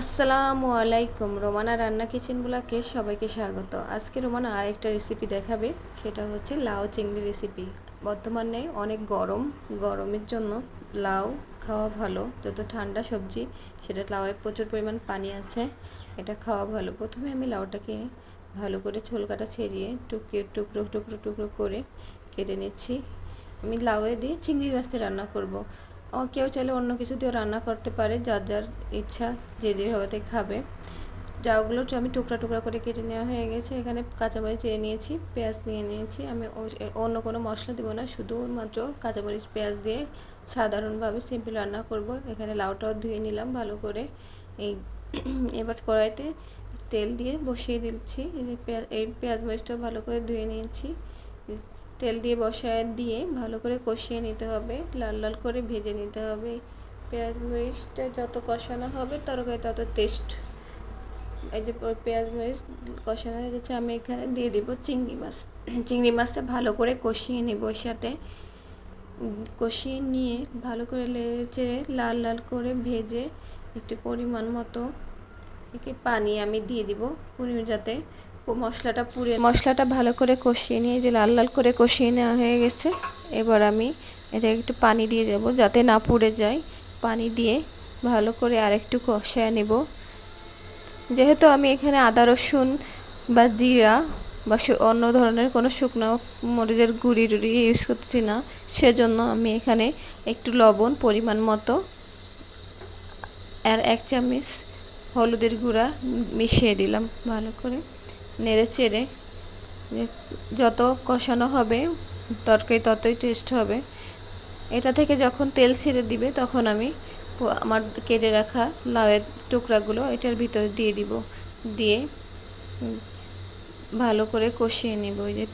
আসসালামু আলাইকুম। রোমানা রান্না কিচেন ব্লকে সবাইকে স্বাগত। আজকে রোমানা আরেকটা রেসিপি দেখাবে, সেটা হচ্ছে লাউ চিংড়ি রেসিপি বর্তমানে অনেক গরম, গরমের জন্য লাউ খাওয়া ভালো। যত ঠান্ডা সবজি, সেটা লাউয়ে প্রচুর পরিমাণ পানি আছে, এটা খাওয়া ভালো। প্রথমে আমি লাউটাকে ভালো করে ছোল কাটা ছেড়িয়ে টুকরো টুকরো টুকরো টুকরো করে কেটে নিচ্ছি। আমি লাউয়ে দিয়ে চিংড়ি মাছ দিয়ে রান্না করব। কেউ চাইলে অন্য কিছু দিয়েও রান্না করতে পারে, যার যার ইচ্ছা যে যেভাবে খাবে। যাওগুলো আমি টুকরা টুকরা করে কেটে নেওয়া হয়ে গেছে। এখানে কাঁচামরিচ চেয়ে নিয়েছি, পেঁয়াজ নিয়ে নিয়েছি। আমি অন্য কোনো মশলা দেবো না, শুধুমাত্র কাঁচামরিচ, পেঁয়াজ দিয়ে সাধারণভাবে সিম্পল রান্না করব। এখানে লাউটাও ধুয়ে নিলাম ভালো করে। এই এবার কড়াইতে তেল দিয়ে বসিয়ে দিচ্ছি। এই পেঁয়াজ এই পেঁয়াজ মরিচটাও ভালো করে ধুয়ে নিয়েছি। তেল দিয়ে বসায় দিয়ে ভালো করে কষিয়ে নিতে হবে। লাল লাল করে ভেজে নিতে হবে। পেঁয়াজ মরিচটা যত কষানো হবে তরকারি তত টেস্ট এই যে পেঁয়াজ মরিচ কষানো হয়ে যাচ্ছে আমি এখানে দিয়ে দিব চিংড়ি মাছ। চিংড়ি মাছটা ভালো করে কষিয়ে নিব ওর সাথে। কষিয়ে নিয়ে ভালো করে লেড়ে চেড়ে লাল লাল করে ভেজে একটু পরিমাণ মতো একে পানি আমি দিয়ে দিব পরিমাণ যাতে মশলাটা পুড়ে মশলাটা ভালো করে কষিয়ে নিয়ে যে লাল লাল করে কষিয়ে নেওয়া হয়ে গেছে, এবার আমি এটা একটু পানি দিয়ে দেব যাতে না পুড়ে যায়। পানি দিয়ে ভালো করে আরেকটু কষায় নেব। যেহেতু আমি এখানে আদা, রসুন বা জিরা বা অন্য ধরনের কোনো শুকনো মরিচের গুঁড়ি টুড়ি ইউজ করছি না, সেজন্য আমি এখানে একটু লবণ পরিমাণ মতো আর এক চামচ হলুদের গুঁড়া মিশিয়ে দিলাম ভালো করে। নেড়ে চেড়ে যত কষানো হবে, তরকারি ততই টেস্ট হবে। এটা থেকে যখন তেল ছেড়ে দিবে, তখন আমি আমার কেটে রাখা লাউয়ের টুকরাগুলো এটার ভিতরে দিয়ে দিব। দিয়ে ভালো করে কষিয়ে নিব। ওই যে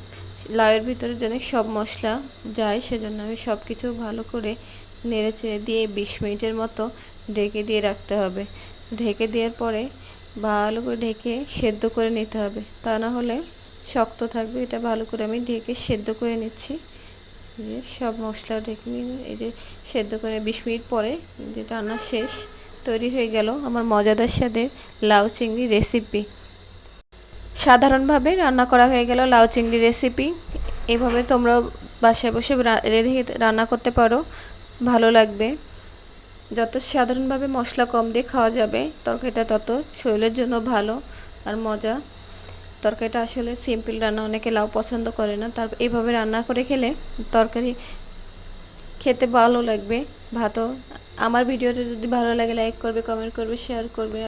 লাউয়ের ভিতরে যেন সব মশলা যায়, সেজন্য আমি সব কিছু ভালো করে নেড়ে চেড়ে দিয়ে বিশ মিনিটের মতো ঢেকে দিয়ে রাখতে হবে। ঢেকে দেওয়ার পরে ভালো করে ঢেকে সেদ্ধ করে নিতে হবে। তা না হলে শক্ত থাকবে। এটা ভালো করে আমি ঢেকে সেদ্ধ করে নিচ্ছি। যে সব মশলা ঢেকে নিয়ে, এই যে সেদ্ধ করে বিশ মিনিট পরে যে রান্না শেষ, তৈরি হয়ে গেল আমার মজাদার স্বাদের লাউ চিংড়ি রেসিপি। সাধারণভাবে রান্না করা হয়ে গেল লাউ চিংড়ি রেসিপি। এভাবে তোমরা বাসায় বসে রেঁধে রান্না করতে পারো। ভালো লাগবে। যত সাধারণভাবে মশলা কম দিয়ে খাওয়া যাবে, তরকারিটা তত শরীরের জন্য ভালো আর মজা। তরকারিটা আসলে সিম্পল রান্না, অনেকে লাউ পছন্দ করে না। তার এইভাবে রান্না করে খেলে তরকারি খেতে ভালো লাগবে, ভাতও। আমার ভিডিওটা যদি ভালো লাগে লাইক করবে কমেন্ট করবে শেয়ার করবে।